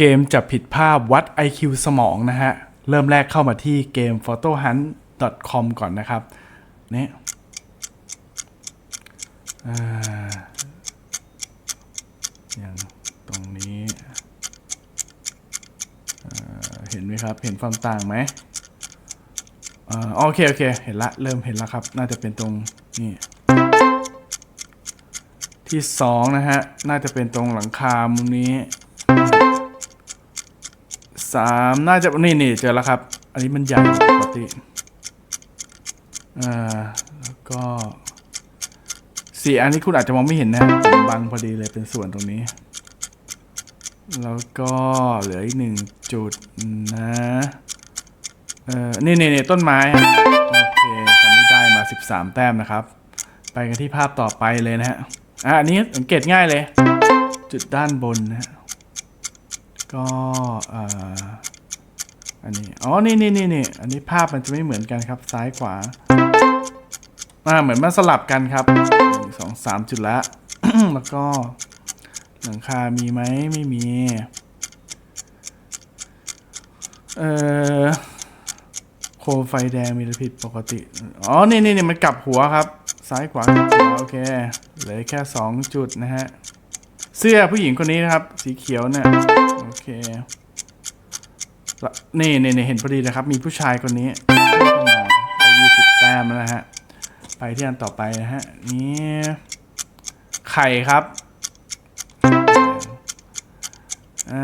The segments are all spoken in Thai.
เกมจับผิดภาพวัด IQ สมองนะฮะ เริ่มแรกเข้ามาที่เกม photohunt.com ก่อนนะครับนี่อ่าอย่างตรงนี้เห็นไหมครับ เห็นความต่างไหมอ่าโอเค โอเค เห็นละ เริ่มเห็นแล้วครับ น่าจะเป็นตรงนี่ที่สองนะฮะ น่าจะเป็นตรงหลังคามุมนี้ สามน่าจะนี่นี่เจอแล้วครับ อันนี้มันใหญ่ปกติอ่าแล้วก็สี่อันนี้คุณอาจจะมองไม่เห็นนะบังพอดีเลยเป็นส่วนตรงนี้ แล้วก็เหลืออีกหนึ่งจุดนะเออนี่นี่นี่ต้นไม้โอเคตอนนี้ได้มา 13 แต้มนะครับ ไปกันที่ภาพต่อไปเลยนะฮะอะอันนี้สังเกตง่ายเลย จุดด้านบนนะฮะ ก็อันนี้ อ๋อ นี่นี่นี่นี่อันนี้ภาพมันจะไม่เหมือนกันครับซ้ายขวาอ่าเหมือนมันสลับกันครับหนึ่งสองสามจุดละ แล้วก็หลังคา มีไหมไม่มี เอ่อโคมไฟแดงมีอะไรผิดปกติ อ๋อ นี่นี่นี่มันกลับหัวครับ ซ้ายขวาโอเค เหลือแค่สองจุดนะฮะ เสื้อผู้หญิงคนนี้นะครับ สีเขียวเนี่ย โอเคนี่นี่นี่เห็นพอดีนะครับ มีผู้ชายคนนี้ได้ยี่สิบแต้มแล้วนะฮะ ไปที่อันต่อไปนะฮะ นี่ไข่ครับอ่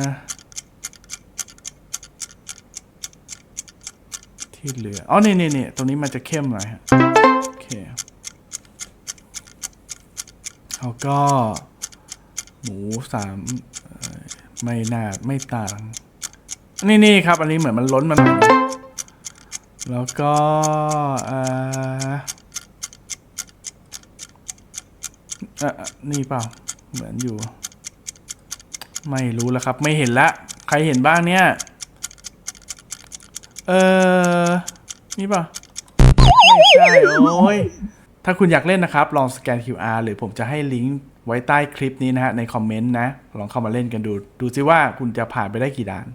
อที่เหลือ อ๋อนี่นี่นี่ตรงนี้มันจะเข้มหน่อยฮะ โอเคแล้วก็ หมูสามเอ ไม่น่าไม่ต่าง นี่นี่ครับ อันนี้เหมือนมันล้นมาหน่อยนึงแล้วก็อ่อเอ่อนี่เปล่า เหมือนอยู่ ไม่รู้แล้วครับ ไม่เห็นละ ใครเห็นบ้างเนี่ย เออนี่เปล่าไม่ใช่ โอ้ยถ้าคุณอยากเล่นนะครับ ลองสแกน QR หรือผมจะให้ลิงก์ ไว้ใต้คลิปนี้นะฮะในคอมเมนต์นะ ลองเข้ามาเล่นกันดู ดูซิว่าคุณจะผ่านไปได้กี่ด่าน